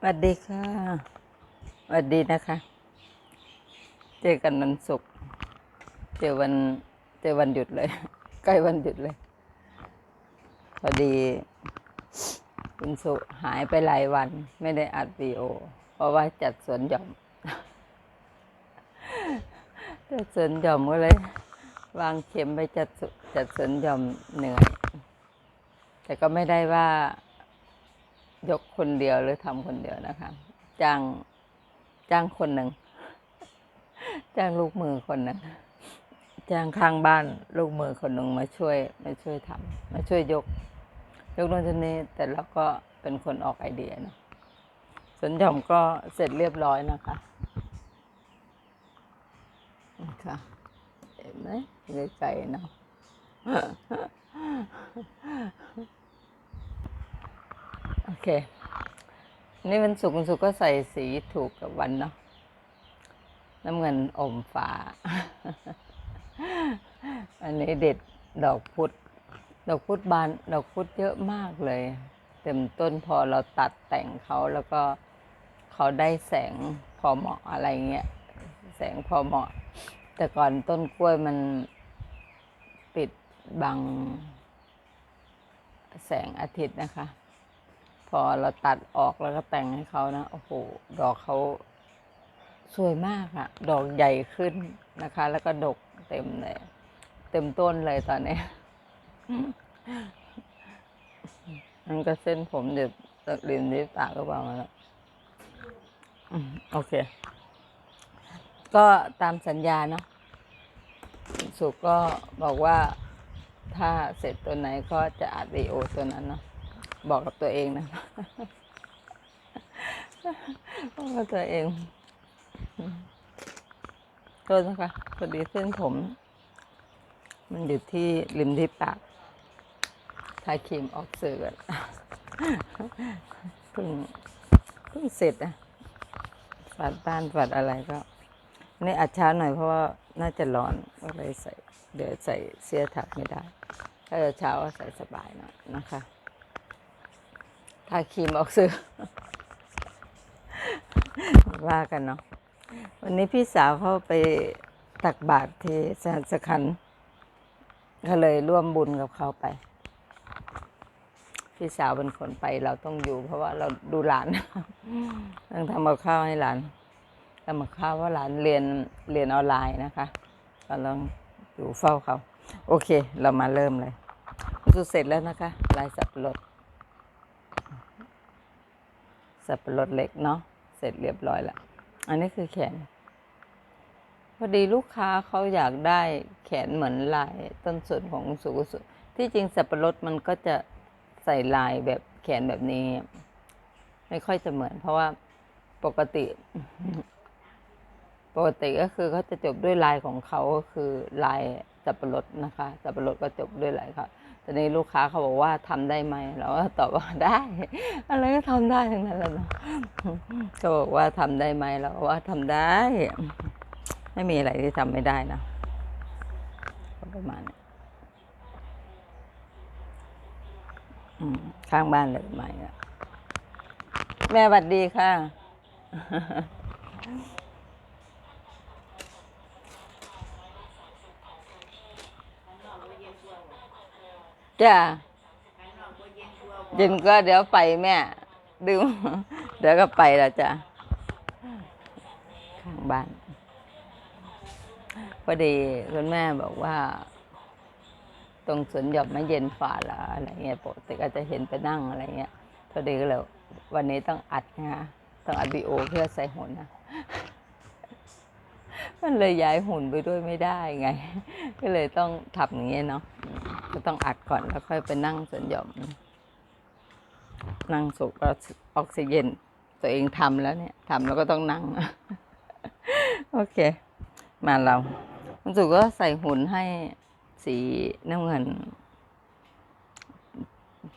สวัสดีค่ะสวัสดีนะคะ เจอกันวันศุกร์เจอวันเจอวันหยุดเลย ใกล้วันหยุดเลย พอดีคุณสุหายไปหลายวัน ไม่ได้อัดวีโอ เพราะว่าจัดสวนหย่อม จัดสวนหย่อมก็เลย วางเข็มไปจัดจัดสวนหย่อมเหนื่อยแต่ก็ไม่ได้ว่า ยกคนเดียวหรือทำคนเดียวนะคะจ้างจ้างคนหนึ่งจ้างลูกมือคนหนึ่งจ้างข้างบ้านลูกมือคนหนึ่งมาช่วยมาช่วยทำมาช่วยยก ยกโน่นชนนี้แต่เราก็เป็นคนออกไอเดียนะสนยอมก็เสร็จเรียบร้อยนะคะค่ะเห็นไหมไกลๆเนาะ โอเค นี่วันศุกร์วันศุกร์ก็ใส่สีถูกกับวันเนาะ น้ำเงินอมฟ้า อันนี้เด็ดดอกพุธดอกพุธบาน ดอกพุธเยอะมากเลย เต็มต้นพอเราตัดแต่งเขาแล้วก็เขาได้แสงพอเหมาะอะไรเงี้ย แสงพอเหมาะ แต่ก่อนต้นกล้วยมันปิดบังแสงอาทิตย์นะคะ พอเราตัดออกแล้วก็แต่งให้เขานะ โอ้โห ดอกเขาสวยมากอะดอกใหญ่ขึ้นนะคะ แล้วก็ดกเต็มเลย เต็มต้นเลยตอนนี้นั่นก็เส้นผมเดี๋ยวริมนิ้วตาก็บอกมาแล้วโอเค ก็ตามสัญญาเนาะสุกก็บอกว่าถ้าเสร็จตัวไหนก็จะอัดวีโอตัวนั้นเนาะ บอกกับตัวเองนะบอกกับตัวเองโทษนะคะพอดีเส้นผม มันอยู่ที่ริมที่ปากทาครีมออกสื่อกเพิ่งเพิ่งเสร็จอะฝัดบ้านฝัดอะไรก็นี่อัดเช้าหน่อยเพราะว่าน่าจะร้อนก็เลยใส่ เดี๋ยวใส่เสื้อถักไม่ได้ ถ้าจะเช้าใส่สบายหน่อยนะคะ ทาครีมออกสื่อว่ากันเนาะวันนี้พี่สาวเขาไปตักบาตรที่สหัสขันก็เลยร่วมบุญกับเขาไป พี่สาวเป็นคนไปเราต้องอยู่ เพราะว่าเราดูหลานต้องทำกับข้าวให้หลานทำกับข้าวว่าหลานเรียนเรียนออนไลน์นะคะก็ลองอยู่เฝ้าเขา โอเค เรามาเริ่มเลยสุดเสร็จแล้วนะคะลายสับปะรด สับปะรดเล็กเนาะเสร็จเรียบร้อยแล้ว อันนี้คือแขน พอดีลูกค้าเขาอยากได้แขนเหมือนลายต้นส่วนของสุกุสุที่จริงสับปะรดมันก็จะใส่ลายแบบแขนแบบนี้ ไม่ค่อยจะเหมือน เพราะว่าปกติ ปกติก็คือเขาจะจบด้วยลายของเขาก็คือลายสับปะรดนะคะสับปะรดก็จบด้วยลายเขา ตอนนี้ลูกค้าเขาบอกว่าทำได้ไหมเราก็ตอบว่าได้อะไรก็ทำได้ทั้งนั้นแหละเนาะเขาบอกว่าทำได้ไหมเราก็ว่าทำได้ ไม่มีอะไรที่ทำไม่ได้นะประมาณนี้ข้างบ้านเลยใหม่แม่สวัสดีค่ะ จ้าเย็นก็เดี๋ยวไปแม่ ดื่ม เดี๋ยวก็ไปล้วจ้ะข้างบ้านพอดีคุณแม่บอกว่า ตรงสวนหย่อมไม่เย็นฝ่าละอะไรเงี้ยปกติก็จะเห็นไปนั่งอะไรเงี้ยพอดีก็เลยวันนี้ต้องอัดนะต้องอัดวีโอเพื่อใส่หุ่นนะมันเลยย้ายหุ่นไปด้วยไม่ได้ไง ก็เลยต้องทำอย่างเงี้ยเนาะ ก็ต้องอัดก่อนแล้วค่อยไปนั่งสวนหย่อม นั่งสูบออกซิเจนตัวเองทำแล้วเนี่ยทำแล้วก็ต้องนั่ง โอเค มาเราคุณสุก็ใส่หุ่นให้สีน้ำเงิน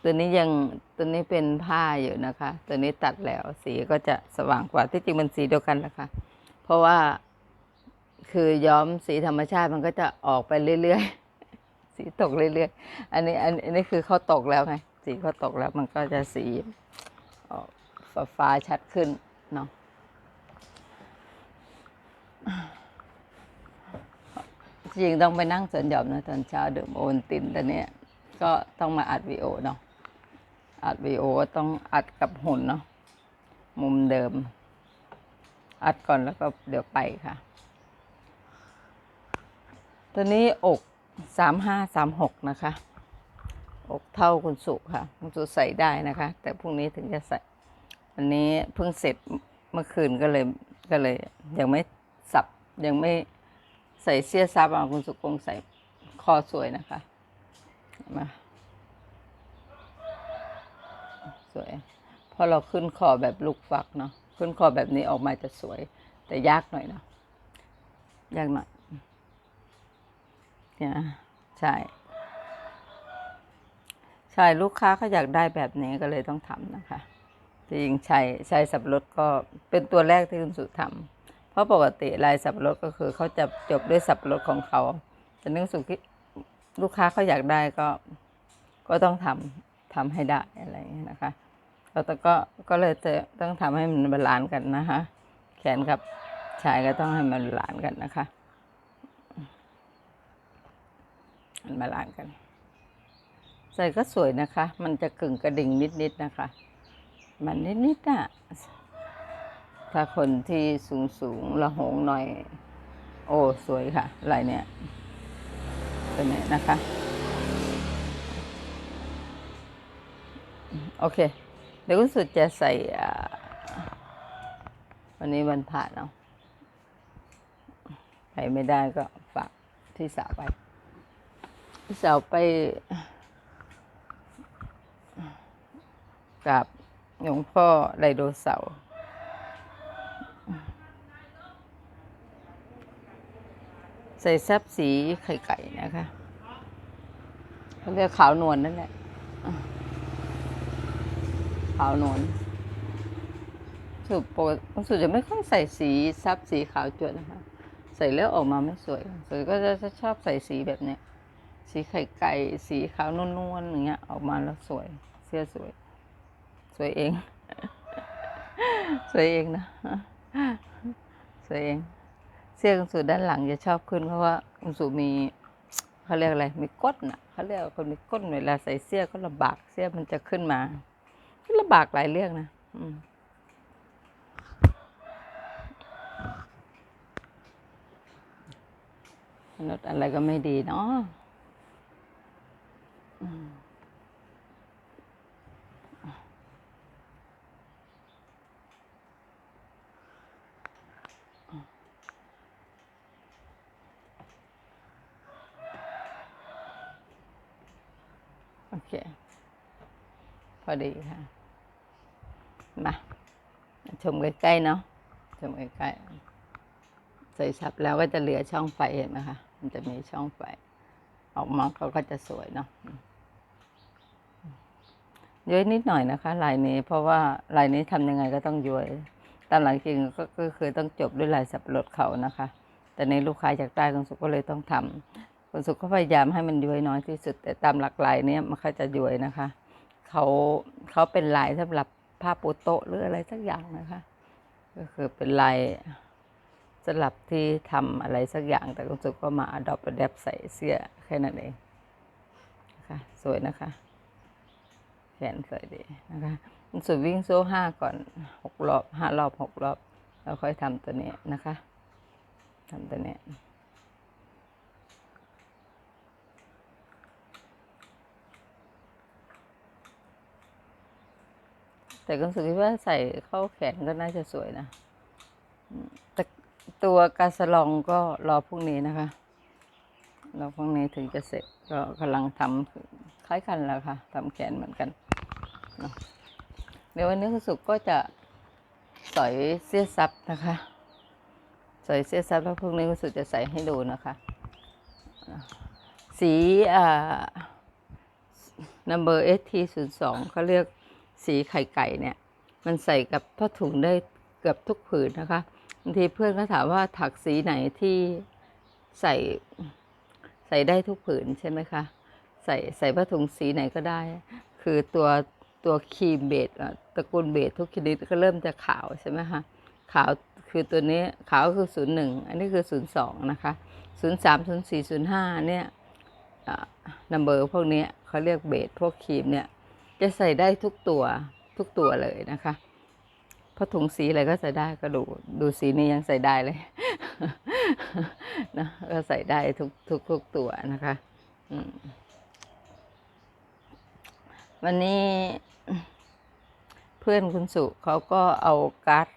ตัวนี้ยังตัวนี้เป็นผ้าอยู่นะคะ ตัวนี้ตัดแล้วสีก็จะสว่างกว่าที่จริงมันสีเดียวกันแหละค่ะ เพราะว่าคือย้อมสีธรรมชาติมันก็จะออกไปเรื่อยๆ สีตกเรื่อยๆ อันนี้อันนี้คือเขาตกแล้วไง สีเขาตกแล้วมันก็จะสีฟ้าฟ้าชัดขึ้นเนาะจริงต้องไปนั่งสรินหย่อมนะตอนเช้าดื่มโอวัลตินแต่เนี้ยก็ต้องมาอัดวีโอเนาะอัดวีโอก็ต้องอัดกับหุ่นเนาะมุมเดิม อัดก่อนแล้วก็เดี๋ยวไปค่ะตัวนี้อก สามห้าสามหกนะคะ อกเท่าคุณสุค่ะ คุณสุใส่ได้นะคะ แต่พรุ่งนี้ถึงจะใส่อันนี้เพิ่งเสร็จเมื่อคืนก็เลยก็เลย ยังไม่สับยังไม่ใส่เสื้อซับอะคุณสุคงใส่คอสวยนะคะมาสวยพราะเราขึ้นคอแบบลูกฟักเนาะขึ้นคอแบบนี้ออกมาจะสวย แต่ยากหน่อยเนาะยากหน่อย เนี่ยใช่ ใช่ลูกค้าเขาอยากได้แบบนี้ก็เลยต้องทำนะคะจริงใช่ใช่สับปะรดก็เป็นตัวแรกที่คุณสุทำเพราะปกติลายสับปะรดก็คือเขาจะจบด้วยสับปะรดของเขาแต่เนื่องสุคิดลูกค้าเขาอยากได้ก็ก็ต้องทำทำให้ได้อะไรอย่างเงี้ยนะคะแล้วแต่ก็ก็เลยจะต้องทำให้มันบาลานซ์กันนะคะ แขนกับชายก็ต้องให้มันบาลานซ์กันนะคะ มันบาล้านซ์กัน ใส่ก็สวยนะคะ มันจะกึ่งกระดิ่งนิดๆนะคะ มันนิดๆน่ะถ้าคนที่สูงสูงๆละหงหน่อย โอ้ สวยค่ะลายเนี่ยตัวนี้นะคะ โอเค เดี๋ยวคุณสุดจะใส่วันนี้วันผ่านเนาะไปไม่ได้ก็ฝากที่สาไป พี่สาวไปกับหลวงพ่อไดโนเสาร์ใส่แซบสีไข่ไก่นะคะเขาเรียกขาวนวลนั่นแหละขาวนวลสุดปกติสุดจะไม่ค่อยใส่สีซับสีขาวจวดนะคะ ใส่แล้วออกมาไม่สวยสวยก็จะชอบใส่สีแบบเนี้ย สีไข่ไก่ สีขาวนวลๆอย่างเงี้ย ออกมาแล้วสวย เสื้อสวย สวยเอง สวยเองนะ สวยเอง เสื้อคุณสูด้านหลังจะชอบขึ้นเพราะว่าคุณสูมีเขาเรียกอะไร มีก้นอะเขาเรียกคนมีก้นเวลาใส่เสื้อก็ลำบาก เสื้อมันจะขึ้นมาลำบากหลายเรื่องนะ อืมมนุษย์อะไรก็ไม่ดีเนาะ โอเค พ อดีค่ะ มาชมใกล้ๆเนาะชมใกล้ๆใส่ชับแล้วก็จะเหลือช่องไฟเห็นไหมคะ มันจะมีช่องไฟ ออกมาเขาก็จะสวยเนาะย้อยนิดหน่อยนะคะลายนี้ เพราะว่าลายนี้ทำยังไงก็ต้องย้อยตามหลังจริงก็คือต้องจบด้วยลายสับปะรดเขานะคะ แต่ในลูกค้าอยากได้คุณสุก็เลยต้องทำคุณสุก็พยายามให้มันย้อยน้อยที่สุด แต่ตามหลักลายเนี้ยมันก็จะย้อยนะคะ เขาเขาเป็นลายสำหรับผ้าปูโต๊ะหรืออะไรสักอย่างนะคะ ก็คือเป็นลายสลับที่ทำอะไรสักอย่าง แต่คุณสุก็มาอดอปแดปใส่เสื้อแค่นั้นเองนะคะสวยนะคะ แขนสวยดีนะคะคุณสุวิ่งโซ่ห้าก่อนหกรอบห้ารอบหกรอบ แล้วค่อยทำตัวนี้นะคะทำตัวนี้ แต่ก็รู้สึกว่าใส่เข้าแขนก็น่าจะสวยนะแต่ตัวกาสลองก็รอพรุ่งนี้นะคะรอพรุ่งนี้ถึงจะเสร็จก็กำลังทำคล้ายกันแล้วค่ะทำแขนเหมือนกันเดี๋ยววันนี้คุณสุกก็จะสอยเสื้อซับนะคะใส่เสื้อซับแล้วพรุ่งนี้คุณสุกจะใส่ให้ดูนะคะ สีอ่า number ST 0 2 เขาเรียก สีไข่ไก่เนี่ย มันใส่กับผ้าถุงได้เกือบทุกผืนนะคะบางทีเพื่อนก็ถามว่าถักสีไหนที่ใส่ใส่ได้ทุกผืนใช่ไหมคะ ใส่ใส่ผ้าถุงสีไหนก็ได้ คือตัวตัวครีมเบสอะตระกูลเบสทุกชนิดก็เริ่มจะขาวใช่ไหมคะขาวคือตัวนี้ขาวคือศูนย์หนึ่งอันนี้คือศูนย์สองนะคะศูนย์สามศูนย์สี่ศูนย์ห้าเนี่ยนัมเบอร์พวกนี้เขาเรียกเบสพวกครีมเนี่ย จะใส่ได้ทุกตัวทุกตัวเลยนะคะเพราะถุงสีอะไรก็ใส่ได้ก็ดูดูสีนี้ยังใส่ได้เลยนะก็ใส่ได้ทุกทุกทุกตัวนะคะวันนี้เพื่อนคุณสุเขาก็เอาการ์ด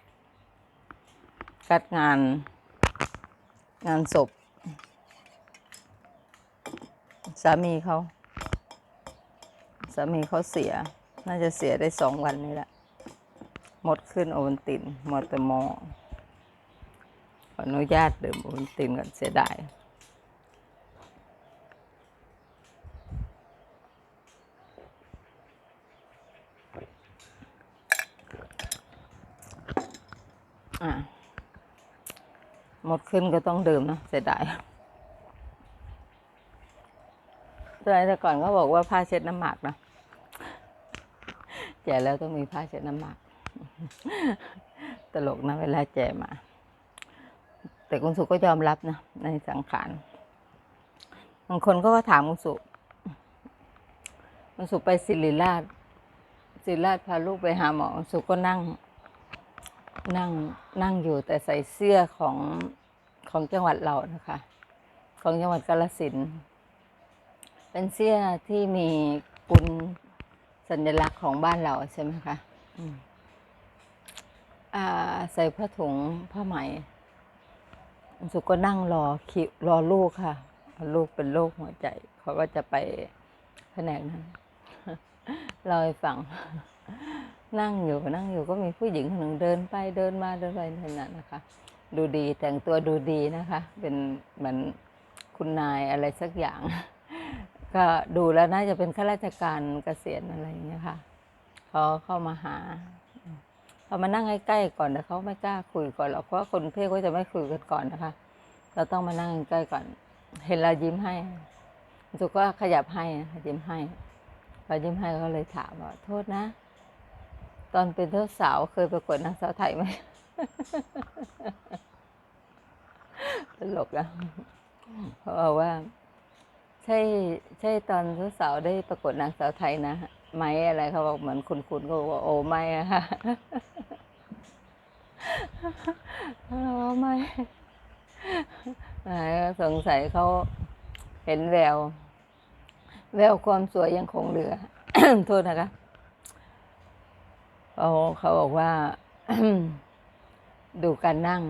การ์ดงาน งานศพ สามีเขา สามีเขาเสีย น่าจะเสียได้สองวันนี้แหละหมดขึ้นโอวันตินมดแต่มอขออนุญาตดื่มโอวันตินก่อนเสียดายอะหมดขึ้นก็ต้องดื่มนะเสียดายสมัยแต่ก่อนเขาบอกว่าผ้าเช็ดน้ำหมากนะ แจกแล้วต้องมีผ้าเช็ดน้ำหมากตลกนะเวลาแจกมา แต่คุณสุก็ยอมรับนะ ในสังขารบางคนก็ถามคุณสุคุณสุไปศิริราชศิริราชพาลูกไปหาหมอคุณสุก็นั่ง นั่งนั่งอยู่แต่ใส่เสื้อของของจังหวัดเรานะคะ ของจังหวัดกาฬสินเป็นเสื้อที่มีกุล สัญลักษณ์ของบ้านเราใช่ไหมคะอืมอ่าใส่ผ้าถุงผ้าไหมสุก็นั่งรอคิวรอลูกค่ะ ลูกเป็นโรคหัวใจเขาก็จะไปแผนกนั้นเราให้ฟัง นั่งอยู่นั่งอยู่ก็มีผู้หญิงคนหนึ่งเดินไปเดินมาเดินไปเท่านั้นนะคะ ดูดีแต่งตัวดูดีนะคะ เป็นเหมือนคุณนายอะไรสักอย่าง ก็ดูแล้วน่าจะเป็นข้าราชการเกษียณอะไรอย่างเงี้ยค่ะเขาเข้ามาหาเขามานั่งใกล้ๆก่อนแต่เขาไม่กล้าคุยก่อนหรอกเพราะคนเพศก็จะไม่คุยกันก่อนนะคะ เราต้องมานั่งใกล้ก่อน เห็นเรายิ้มให้สุก็ขยับให้ยิ้มให้พอยิ้มให้ก็เลยถามว่าโทษนะ ตอนเป็นเจ้าสาวเคยประกวดนางสาวไทยไหมตลกอะเขาบอกว่า ใช่ใช่ตอนเจ้าสาวได้ประกวดนางสาวไทยนะไหมอะไรเขาบอกเหมือนคุณคุณก็บอกโอ้ไม่อะค่ะเราว่าไม่สงสัยเขาเห็นแวว แววความสวยยังคงเหลือ โทษนะคะเขาเขาบอกว่า ดูการนั่ง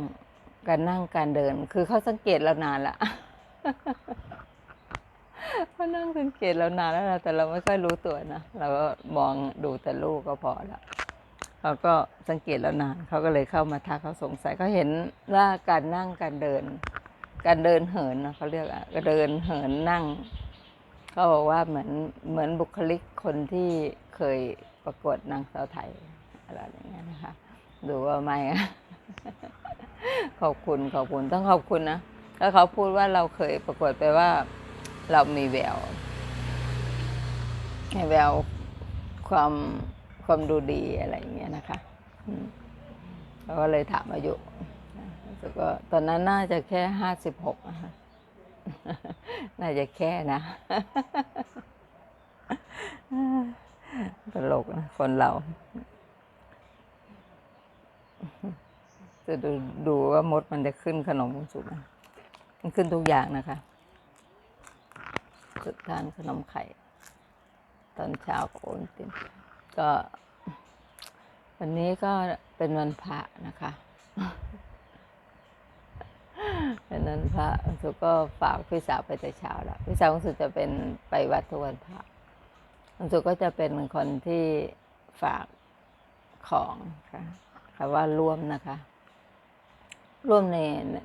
การนั่งการเดิน คือเขาสังเกตเรานานละ เขานั่งสังเกตเรานานแล้วนะแต่เราไม่ค่อยรู้ตัวนะเราก็มองดูแต่ลูกก็พอละเขาก็สังเกตเรานานเขาก็เลยเข้ามาทักเขาสงสัยเขาเห็นว่าการนั่งการเดิน การเดินเหินนะเขาเรียกอะก็เดินเหินนั่งเขาบอกว่าเหมือนเหมือนบุคลิกคนที่เคยประกวดนางสาวไทยอะไรอย่างเงี้ยนะคะดูว่าไม่ขอบคุณขอบคุณต้องขอบคุณนะแล้วเขาพูดว่าเราเคยประกวดไปว่า เรามีแววแววความความดูดีอะไรอย่างเงี้ยนะคะเขาก็เลยถามอายุรู้สึกว่าตอนนั้นน่าจะแค่ห้าสิบหกนะคะน่าจะแค่นะตลกนะคนเรา จะดูดูว่ามดมันจะขึ้นขนมสุกมมันขึ้นทุกอย่างนะคะ ทานขนมไข่ ตอนเช้ากับโอนตินก็ วันนี้ก็เป็นวันพระนะคะเป็นวันพระคุณสุก็ฝากพี่สาวไปแต่เช้าแล้วพี่สาวคุณสุจะเป็นไปวัดทุกวันพระคุณสุก็จะเป็นคนที่ฝากของค่ะคำว่าร่วมนะคะ ร่วมใน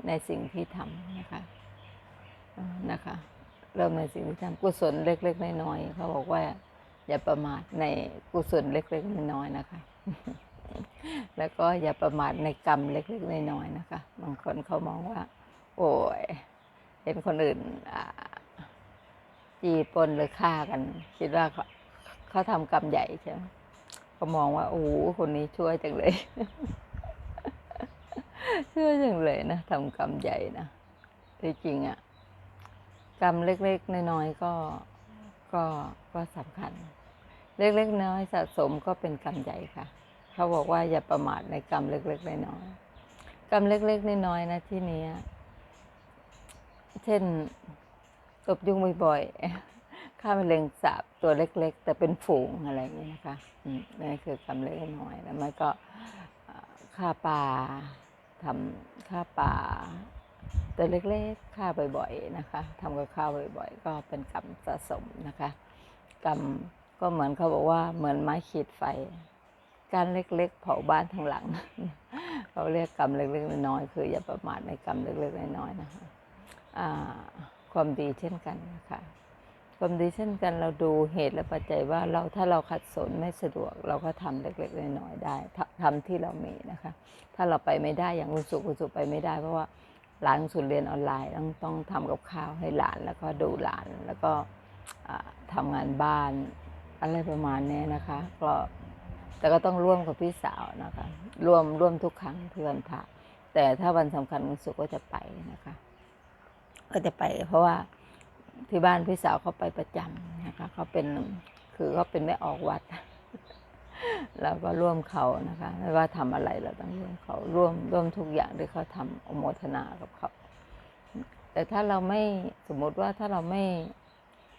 ในสิ่งที่ทำนะคะนะคะ เริ่มในสิ่งที่ทำกุศลเล็ก ๆ น้อยๆเขาบอกว่า อย่าประมาทในกุศลเล็ก ๆ น้อยๆนะคะ แล้วก็อย่าประมาทในกรรมเล็ก ๆ น้อยๆนะคะ บางคนเขามองว่า โอ้ยเห็นคนอื่นจีปนหรือฆ่ากัน คิดว่าเขาเขาทำกรรมใหญ่ใช่ไหมก็มองว่าโอ้โหคนนี้ช่วยจังเลยช่วยจังเลยนะทำกรรมใหญ่นะที่จริงอะ กรรมเล็กๆน้อยๆก็ก็ก็สำคัญ เล็กๆน้อยสะสมก็เป็นกรรมใหญ่ค่ะ เขาบอกว่าอย่าประมาทในกรรมเล็กๆน้อยๆกรรมเล็กๆน้อยๆนะที่เนี้ยเช่นตบยุงบ่อยๆฆ่าแมลงสาบตัวเล็ก ๆ แต่เป็นฝูงอะไรอย่างนี้ยนะคะนั่นคือกรรมเล็กน้อยแล้วมันก็ฆ่าปลาทำฆ่าปลา ตัวเล็กๆฆ่าบ่อยๆนะคะทำกับข้าวบ่อยๆ ก็เป็นกรรมสะสมนะคะ กรรมก็เหมือนเขาบอกว่าเหมือนไม้ขีดไฟการเล็กๆ เผาบ้านทั้งหลังเขาเรียกกรรมเล็กๆน้อยๆคือ อย่าประมาทในกรรมเล็กๆน้อยๆนะคะความดีเช่นกันนะคะความดีเช่นกันเราดูเหตุและปัจจัยว่าเราถ้าเราขัดสนไม่สะดวก เราก็ทำเล็กๆน้อยๆได้ทำทำที่เรามีนะคะ ถ้าเราไปไม่ได้อย่างคุณสุคุณสุไปไม่ได้เพราะว่า หลานคุณสุเรียนออนไลน์ต้องต้องทำกับข้าวให้หลานแล้วก็ดูหลานแล้วก็อ่าทำงานบ้านอะไรประมาณนี้นะคะ ก็แต่ก็ต้องร่วมกับพี่สาวนะคะร่วมร่วมทุกครั้งที่วันพระแต่ถ้าวันสำคัญคุณสุก็จะไปนะคะ ก็จะไป เพราะว่าที่บ้านพี่สาวเขาไปประจำนะคะเขาเป็นคือเขาเป็นแม่ออกวัด เราก็ร่วมเขานะคะ ไม่ว่าทำอะไรเราต้องร่วมเขาร่วมร่วมทุกอย่างที่เขาทำอโมทนากับเขา แต่ถ้าเราไม่สมมติว่าถ้าเราไม่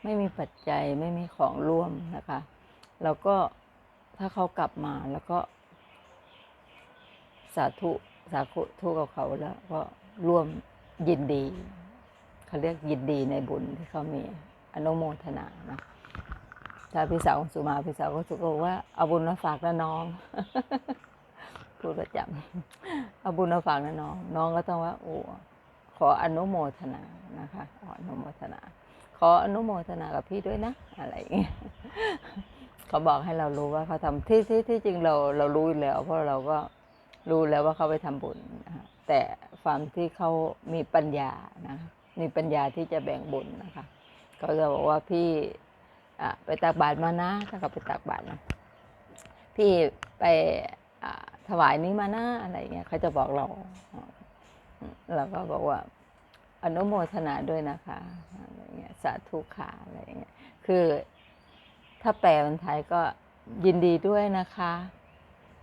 ไม่มีปัจจัยไม่มีของร่วมนะคะ เราก็ถ้าเขากลับมาแล้วก็ สาธุสาธุทุกับเขาแล้ว ก็ร่วมยินดีเขาเรียกยินดีในบุญที่เขามีอนุโมทนานะ ถ้าพี่สาวสุมาพี่สาวก็สุก็บอกว่าเอาบุญมาฝากนะน้องพูดประจำเอาบุญมาฝากนะน้อง น้องก็ต้องว่าโอ้ขออนุโมทนานะคะขออนุโมทนา ขออนุโมทนากับพี่ด้วยนะ อะไรอย่างเงี้ยเขาบอกให้เรารู้ว่าเขาทำที่ที่ที่จริงเราเรารู้แล้ว เพราะเราก็รู้แล้วว่าเขาไปทำบุญนะคะแต่ความที่เขามีปัญญานะมีปัญญาที่จะแบ่งบุญนะคะก็จะบอกว่าพี่ ไปตักบาตรมานะถ้าเขาไปตักบาตรนะพี่ไปถวายนี้มานะอะไรเงี้ยเขาจะบอกเราเราก็บอกว่าอนุโมทนาด้วยนะคะอะไรเงี้ยสาธุค่ะอะไรเงี้ยคือถ้าแปลเป็นไทยก็ยินดีด้วยนะคะ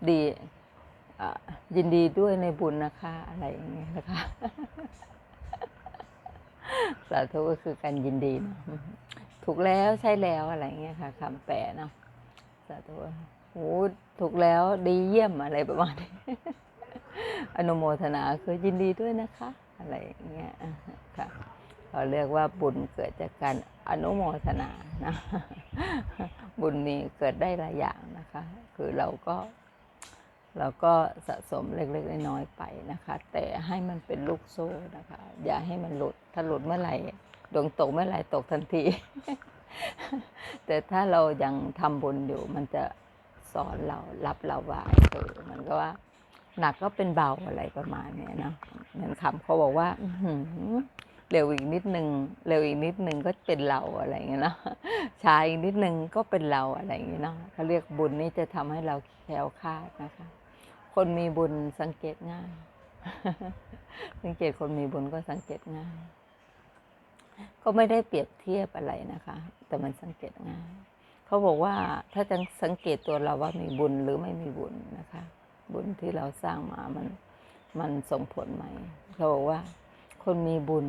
ดีอยินดีด้วยในบุญนะคะอะไรอย่างเงี้ยนะคะ สาธุก็คือการยินดีเนะ ถูกแล้วใช่แล้วอะไรเงี้ยค่ะคำแปลเนาะสาธุโอ้ถูกแล้วดีเยี่ยมอะไรประมาณนี้อนุโมทนาคือยินดีด้วยนะคะ อะไรอย่างเงี้ยค่ะเราเรียกว่าบุญเกิดจากการอนุโมทนานะบุญนี้เกิดได้หลายอย่างนะคะ คือเราก็เราก็สะสมเล็กๆน้อยๆไปนะคะ แต่ให้มันเป็นลูกโซ่นะคะ อย่าให้มันหลุดถ้าหลุดเมื่อไหร่ ดวงตกเมื่อไหร่ตกทันที แต่ถ้าเรายังทำบุญอยู่ มันจะสอนเรารับเราไว้คือเหมันก็ว่า หนักก็เป็นเบาอะไรประมาณนี้เนาะเหมือนคำเขาบอกว่าเร็วอีกนิดนึงเร็วอีกนิดนึงก็เป็นเราอะไรอย่างเงี้ยเนาะช้าอีกนิดนึงก็เป็นเราอะไรอย่างเงี้ยเนาะเขาเรียกบุญนี่จะทำให้เราแคล้วคลาดนะคะ คนมีบุญสังเกตง่าย สังเกตคนมีบุญก็สังเกตง่าย ก็ไม่ได้เปรียบเทียบอะไรนะคะ แต่มันสังเกตง่ายเขาบอกว่าถ้าจะสังเกตตัวเราว่ามีบุญหรือไม่มีบุญนะคะ บุญที่เราสร้างมามันมันส่งผลไหมเขาบอกว่า คนมีบุญ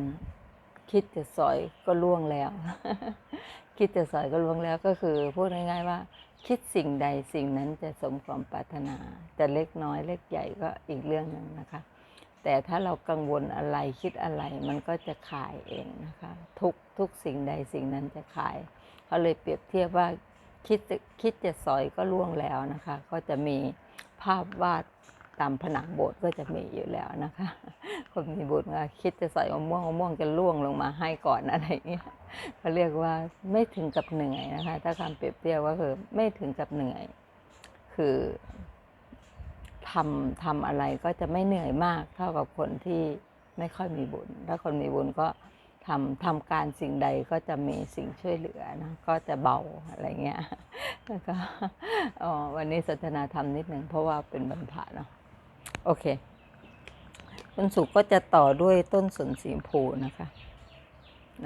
คิดจะสอยก็ล่วงแล้ว คิดจะสอยก็ล่วงแล้วก็คือพูดง่ายๆว่า คิดสิ่งใดสิ่งนั้นจะสมความปรารถนาจะเล็กน้อยเล็กใหญ่ก็อีกเรื่องหนึ่งนะคะ แต่ถ้าเรากังวลอะไรคิดอะไร มันก็จะขายเองนะคะ ทุกทุกสิ่งใดสิ่งนั้นจะขายเขาเลยเปรียบเทียบว่าคิดจะคิดจะสอยก็ล่วงแล้วนะคะ ก็จะมีภาพวาดตามผนังโบสถ์ก็จะมีอยู่แล้วนะคะ คนมีบุญก็คิดจะใส่มะม่วงมะม่วงจะล่วงลงมาให้ก่อนอะไรอย่างเงี้ยเขาเรียกว่าไม่ถึงกับเหนื่อยนะคะ ถ้าคำเปรียบเทียบก็คือไม่ถึงกับเหนื่อย คือ ทำทำอะไรก็จะไม่เหนื่อยมากเท่ากับคนที่ไม่ค่อยมีบุญ ถ้าคนมีบุญก็ทำทำการสิ่งใดก็จะมีสิ่งช่วยเหลือนะก็จะเบาอะไรเงี้ยแล้วก็วันนี้สนทนาธรรมนิดหนึ่งเพราะว่าเป็นบรรพะเนาะโอเควันศุก็จะต่อด้วยต้นสนสีชมพูนะคะ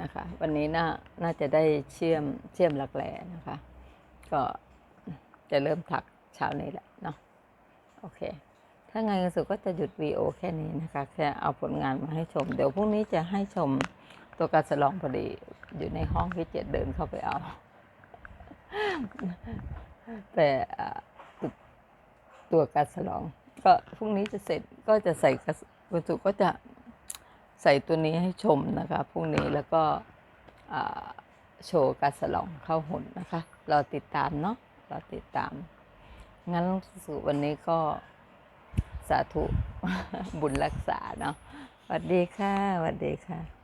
นะคะ วันนี้น่าน่าจะได้เชื่อมเชื่อมหลักแหล่นะคะ ก็จะเริ่มถักเช้านี้แหละเนาะ โอเค ถ้าไงวันศุก็จะหยุดวีโอแค่นี้นะคะ แค่เอาผลงานมาให้ชม เดี๋ยวพรุ่งนี้จะให้ชมตัวการสลองพอดี อยู่ในห้องพี่เจดเดินเข้าไปเอา แต่ตัวการสลอง ก็พรุ่งนี้จะเสร็จก็จะใส่กระวัตถุก็จะใส่ตัวนี้ให้ชมนะคะพรุ่งนี้แล้วก็โชว์การสลองเข้าหุ่นนะคะ รอติดตามเนาะรอติดตาม งั้นสู่วันนี้ก็สาธุบุญรักษาเนาะสวัสดีค่ะสวัสดีค่ะ